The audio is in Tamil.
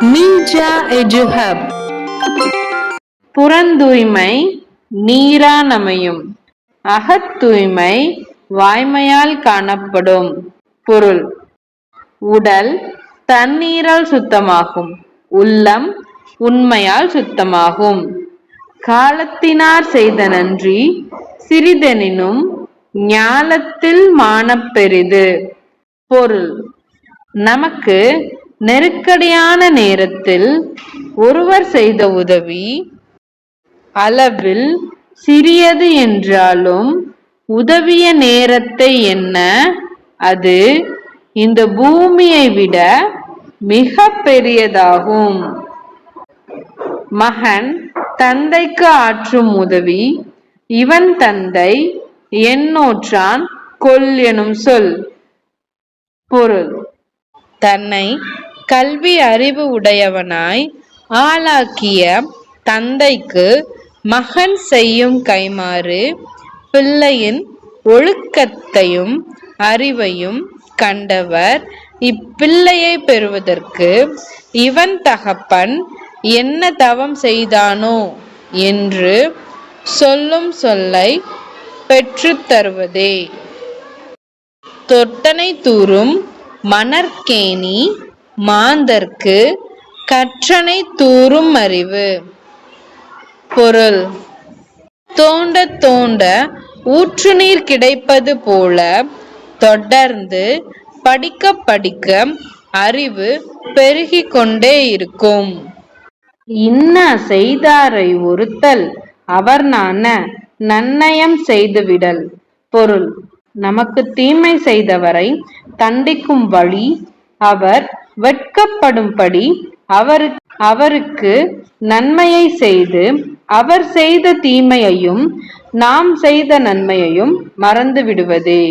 மீஜா எஜுஹப் புறந்தூய்மை நீரானமையும். அகத்தூய்மை வாய்மையால் காணப்படும். பொருள். உடல் தண்ணீரால் சுத்தமாகும். உள்ளம் உண்மையால் சுத்தமாகும். காலத்தினார் செய்த நன்றி சிறிதெனினும் ஞாலத்தில் மானப்பெரிது பொருள். நமக்கு நெருக்கடியான நேரத்தில் ஒருவர் செய்த உதவி அளவில் சிறியது என்றாலும் உதவிய நேரத்தை என்ன? அது இந்த பூமியை விட மிக பெரியதாகும். மகன் தந்தைக்கு ஆற்றும் உதவி இவன் தந்தை எண்ணோற்றான் கொல் எனும் சொல். பொருள். தன்னை கல்வி அறிவு உடையவனாய் ஆளாக்கிய தந்தைக்கு மகன் செய்யும் கைமாறு பிள்ளையின் ஒழுக்கத்தையும் அறிவையும் கண்டவர். இப்பிள்ளையை பெறுவதற்கு இவன் தகப்பன் என்ன தவம் செய்தானோ என்று சொல்லும் சொல்லை பெற்றுத்தருவதே தொட்டனை தூறும் மணற்கேணி மாந்தர்க்கு கற்றனை தூறும் அறிவு. பொருள். தோண்ட தோண்ட ஊற்று நீர் கிடைப்பது போல தொடர்ந்து படிக்க படிக்க அறிவு பெருகி கொண்டே இருக்கும். இன்ன செய்தாரை ஒருத்தல் அவர் நான நன்னயம் செய்துவிடல். பொருள். நமக்கு தீமை செய்தவரை தண்டிக்கும் வழி அவர் வெட்கப்படும்படி அவரு அவருக்கு நன்மையை செய்து அவர் செய்த தீமையையும் நாம் செய்த நன்மையையும் மறந்து விடுவதே